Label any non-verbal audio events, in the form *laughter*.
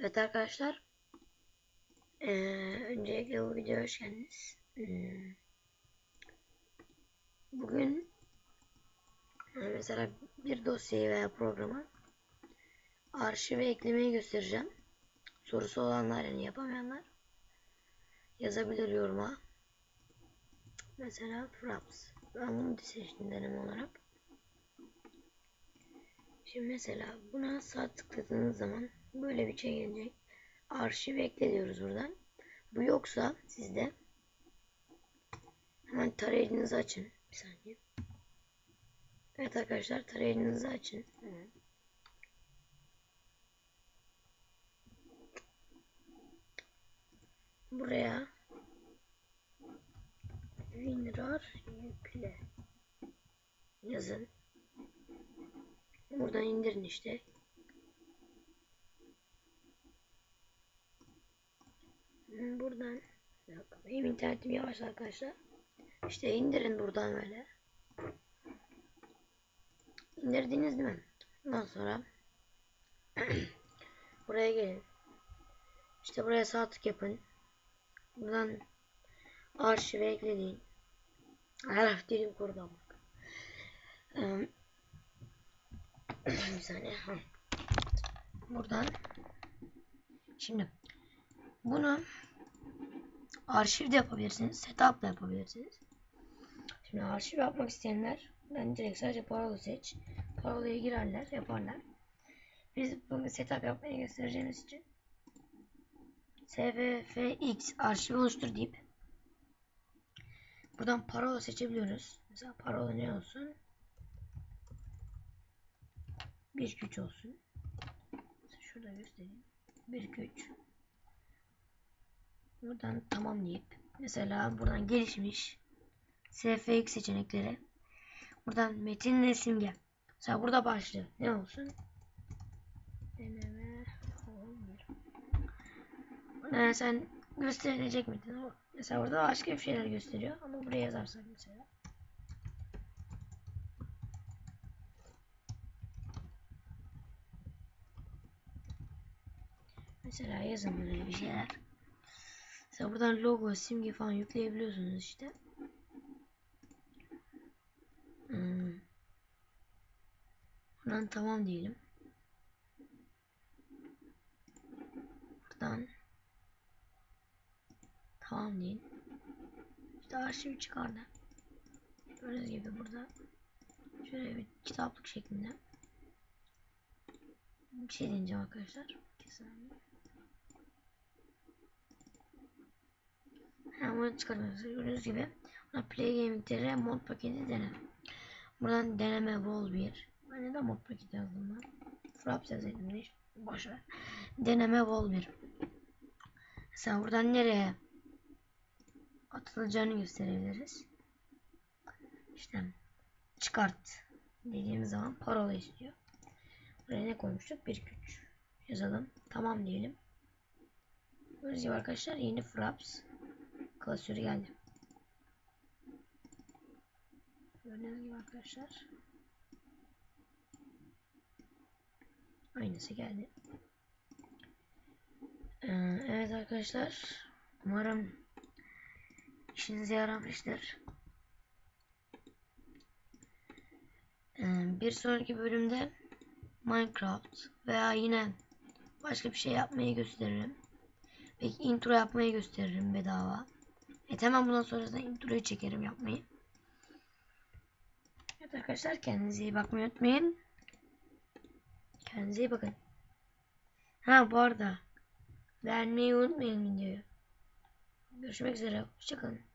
Evet arkadaşlar. Ee, öncelikle bu videoya hoş geldiniz. Hmm. Bugün e, mesela bir dosyayı veya programa arşive eklemeyi göstereceğim. Sorusu olanlar yani yapamayanlar yazabilir yoruma. Mesela Fraps. Ben bunu seçtim deneme olarak. Şimdi mesela buna sağ tıkladığınız zaman böyle bir şey gelecek. Arşiv ekle diyoruz buradan. Bu yoksa sizde hemen tarayıcınızı açın. Bir saniye. Evet arkadaşlar tarayıcınızı açın. Buraya WinRAR yükle yazın. Buradan indirin işte. Buradan yok, benim internetim yavaş arkadaşlar. İşte indirin buradan böyle. İndirdiniz değil mi? Ondan sonra *clears throat* buraya gelin. İşte buraya sağ tık yapın. Buradan arşive ekleyin. Araf dilim bak. Ee, *clears throat* bir saniye. Buradan şimdi bunu arşivde yapabilirsiniz. Setup da yapabilirsiniz. Şimdi arşiv yapmak isteyenler ben direkt sadece parola seç. Parolaya girerler, yaparlar. Biz bunu setup yapmayı göstereceğimiz için svfx arşiv oluştur deyip buradan parola seçebiliyoruz. Mesela parola ne olsun? Bir güç olsun. Şurada göstereyim. Bir güç. Buradan tamam deyip mesela buradan gelişmiş SFX seçenekleri buradan metin ve simge. Mesela burada başlığı ne olsun? Deneme olmuyor. Burada sen gösterilecek ama mesela burada başka bir şeyler gösteriyor ama buraya yazarsak mesela Mesela yazın böyle bir şeyler. Mesela buradan logo, simge falan yükleyebiliyorsunuz işte. Hmm. Buradan tamam diyelim. Buradan tamam deyin. İşte arşiv çıkardı. Gördüğünüz gibi burada şöyle bir kitaplık şeklinde bir şey deneyeceğim arkadaşlar. Bir saniye. Hemen bunu çıkartıyoruz. Gördüğünüz gibi buna Play Gaming'de mod paketi dene. Buradan deneme Vol 1. Ben neden mod paketi yazdım ben? Fraps yazaydım hiç. Boşver. Deneme Vol 1. Mesela buradan nereye atılacağını gösterebiliriz. İşte çıkart dediğimiz zaman parola istiyor. Buraya ne koymuştuk? Bir güç. Yazalım. Tamam diyelim. Gördüğünüz gibi arkadaşlar yeni Fraps klasörü geldi. Gördüğünüz gibi arkadaşlar. Aynısı geldi. Ee, evet arkadaşlar. Umarım işinize yaramıştır. Ee, bir sonraki bölümde Minecraft veya yine başka bir şey yapmayı gösteririm. Belki intro yapmayı gösteririm bedava. Evet hemen bundan sonra da introyu çekerim yapmayı. Evet arkadaşlar kendinize iyi bakmayı unutmayın. Kendinize iyi bakın. Ha bu arada beğenmeyi unutmayın videoyu. Görüşmek üzere. Hoşçakalın.